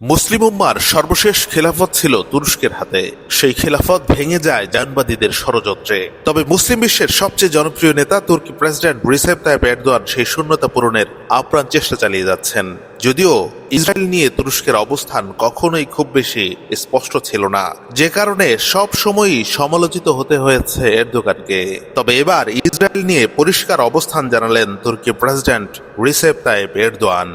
মুসলিম উম্মার সর্বশেষ খেলাফত ছিল তুরস্কের হাতে। সেই খেলাফত ভেঙে যায় জানবাদীদের ষড়যন্ত্রে। তবে মুসলিম বিশ্বের সবচেয়ে জনপ্রিয় নেতা তুর্কি প্রেসিডেন্ট রিসেপ তাইপ এরদোয়ান সেই শূন্যতা পূরণের আপ্রাণ চেষ্টা চালিয়ে যাচ্ছেন। যদিও ইসরায়েল নিয়ে তুরস্কের অবস্থান কখনোই খুব বেশি স্পষ্ট ছিল না। যে কারণে সব সময়ই সমালোচিত হতে হয়েছে এরদোগানকে। তবে এবার ইসরায়েল নিয়ে পরিষ্কার অবস্থান জানালেন তুর্কি প্রেসিডেন্ট রিসেপ তাইপ এরদোয়ান।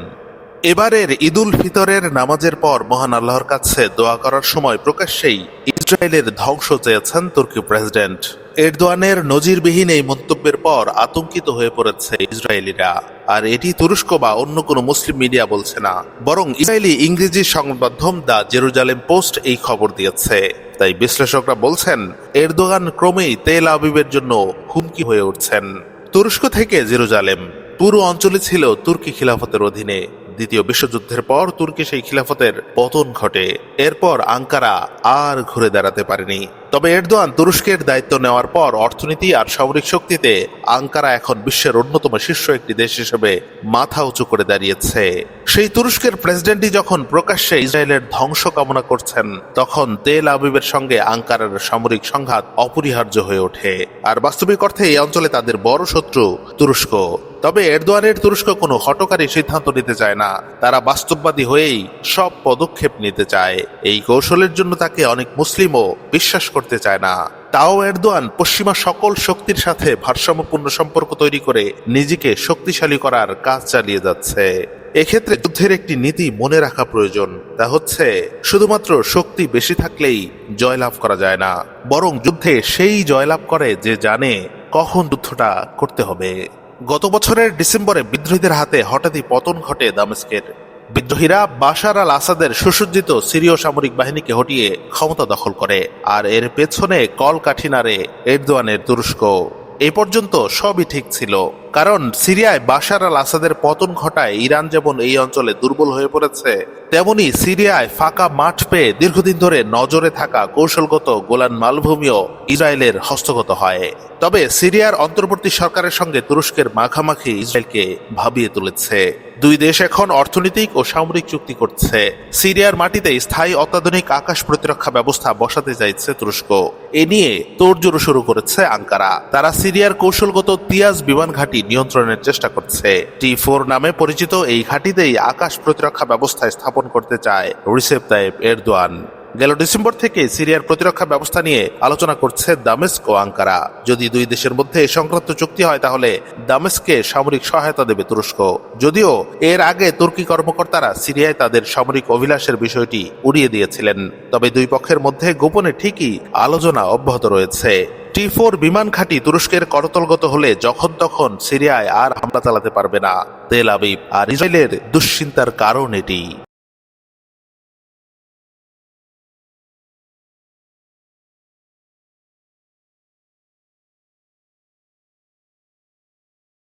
এবারের ঈদুল ফিতরের নামাজের পর মহান আল্লাহর কাছে দোয়া করার সময় প্রকাশ্যেই ইসরায়েলের ধ্বংস চেয়েছেন তুর্কি প্রেসিডেন্ট। এরদোয়ানের নজিরবিহীন এই মন্তব্যের পর আতঙ্কিত হয়ে পড়েছে ইসরায়েলিরা। আর এটি তুরস্ক বা অন্য কোনো মুসলিম মিডিয়া বলছে না। বরং ইসরায়েলি ইংরেজি সংবাদ মাধ্যম দ্য জেরুজালেম পোস্ট এই খবর দিয়েছে। তাই বিশ্লেষকরা বলছেন এরদোগান ক্রমেই তেল আবিবের জন্য হুমকি হয়ে উঠছেন। তুরস্ক থেকে জেরুজালেম, পুরো অঞ্চলে ছিল তুর্কি খিলাফতের অধীনে। দ্বিতীয় বিশ্বযুদ্ধের পর তুর্কি সেই খিলাফতের পতন ঘটে। এরপর আঙ্কারা আর ঘুরে দাঁড়াতে পারেনি। তবে এরদোয়ান তুরস্কের দায়িত্ব নেওয়ার পর অর্থনীতি আর সামরিক শক্তিতে আঙ্কারা এখন বিশ্বের অন্যতম শীর্ষ একটি দেশ হিসেবে মাথা উঁচু করে দাঁড়িয়েছে। সেই তুরস্কের প্রেসিডেন্টই যখন প্রকাশ্যে ইসরায়েলের ধ্বংস কামনা করছেন, তখন তেল আবিবের সঙ্গে আঙ্কারার সামরিক সংঘাত অপরিহার্য হয়ে ওঠে। আর বাস্তবিক অর্থে এই অঞ্চলে তাদের বড় শত্রু তুরস্ক। তবে এরদোয়ানের তুরস্ক কোনো হটকারী সিদ্ধান্ত নিতে চায় না। তারা বাস্তববাদী হয়েই সব পদক্ষেপ নিতে চায়। এই কৌশলের জন্য তাকে অনেক মুসলিমও বিশ্বাস করতে চায় না। তাও এরদোয়ান পশ্চিমা সকল শক্তির সাথে ভারসাম্যপূর্ণ সম্পর্ক তৈরি করে নিজেকে শক্তিশালী করার কাজ চালিয়ে যাচ্ছে। এক্ষেত্রে যুদ্ধের একটি নীতি মনে রাখা প্রয়োজন। তা হচ্ছে, শুধুমাত্র শক্তি বেশি থাকলেই জয়লাভ করা যায় না। বরং যুদ্ধে সেই জয়লাভ করে যে জানে কখন যুদ্ধটা করতে হবে। গত বছরের ডিসেম্বরে বিদ্রোহীদের হাতে হঠাৎই পতন ঘটে দামেস্কের। বিদ্রোহীরা বাশার আল আসাদের সুসজ্জিত সিরীয় সামরিক বাহিনীকে হটিয়ে ক্ষমতা দখল করে, আর এর পেছনে কল কাঠিনারে এরদোয়ানের তুরস্ক। এ পর্যন্ত সবই ঠিক ছিল। কারণ সিরিয়ায় বাশার আল আসাদের পতন ঘটায় ইরান যেমন এই অঞ্চলে দুর্বল হয়ে পড়েছে, তেমনি সিরিয়ায় ফাঁকা মাঠ পেয়ে দীর্ঘদিন ধরে নজরে থাকা কৌশলগত গোলান মালভূমিও ইসরায়েলের হস্তগত হয়। তবে সিরিয়ার অন্তর্বর্তী সরকারের সঙ্গে তুরস্কের মাখামাখি ইসরায়েলকে ভাবিয়ে তুলেছে। দুই দেশ এখন অর্থনৈতিক ও সামরিক চুক্তি করছে। সিরিয়ার মাটিতে স্থায়ী অত্যাধুনিক আকাশ প্রতিরক্ষা ব্যবস্থা বসাতে চাইছে তুরস্ক। এ নিয়ে তোড়জোড় শুরু করেছে আঙ্কারা। তারা সিরিয়ার কৌশলগত তিয়াজ বিমান ঘাঁটি নিয়ন্ত্রণের চেষ্টা করছে। টি ফোর নামে পরিচিত এই ঘাঁটিতেই আকাশ প্রতিরক্ষা ব্যবস্থা স্থাপন করতে চায় রিসেপ তাইব এরদোয়ান। গেল ডিসেম্বর থেকে সিরিয়ার প্রতিরক্ষা ব্যবস্থা নিয়ে আলোচনা করছে দামেস্ক ও আঙ্কারা। যদি দুই দেশের মধ্যে এ সংক্রান্ত চুক্তি হয়, তাহলে দামেস্কে সামরিক সহায়তা দেবে তুরস্ক। যদিও এর আগে তুর্কি কর্মকর্তারা সিরিয়ায় তাদের সামরিক অভিলাষের বিষয়টি উড়িয়ে দিয়েছিলেন। তবে দুই পক্ষের মধ্যে গোপনে ঠিকই আলোচনা অব্যাহত রয়েছে। টি ফোর বিমান ঘাঁটি তুরস্কের করতলগত হলে যখন তখন সিরিয়ায় আর হামলা চালাতে পারবে না। তেল আবিব আর ইসরায়েলের দুশ্চিন্তার কারণ এটি।